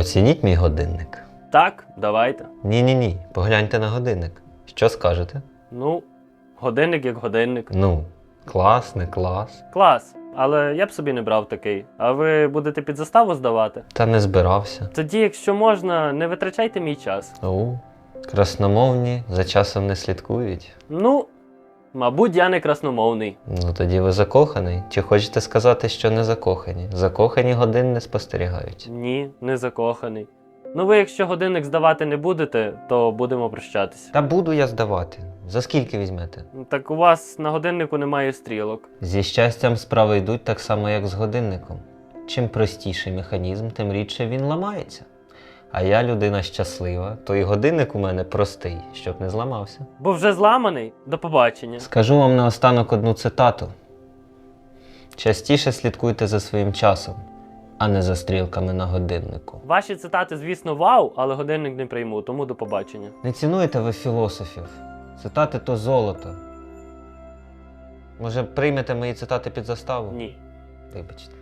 Оцініть мій годинник. Так, давайте. Ні-ні ні, погляньте на годинник. Що скажете? Ну, годинник як годинник. Ну, клас, не клас. Клас. Але я б собі не брав такий. А ви будете під заставу здавати? Та не збирався. Тоді, якщо можна, не витрачайте мій час. О, красномовні за часом не слідкують. Ну, мабуть, я не красномовний. Ну тоді ви закоханий. Чи хочете сказати, що не закохані? Закохані годин не спостерігають. Ні, не закоханий. Ну, ви якщо годинник здавати не будете, то будемо прощатися. Та буду я здавати. За скільки візьмете? Так у вас на годиннику немає стрілок. Зі щастям справи йдуть так само, як з годинником. Чим простіший механізм, тим рідше він ламається. А я людина щаслива, то і годинник у мене простий, щоб не зламався. Бо вже зламаний. До побачення. Скажу вам наостанок одну цитату: частіше слідкуйте за своїм часом, а не за стрілками на годиннику. Ваші цитати, звісно, вау, але годинник не прийму, тому до побачення. Не цінуєте ви філософів. Цитати то золото. Може, приймете мої цитати під заставу? Ні. Вибачте.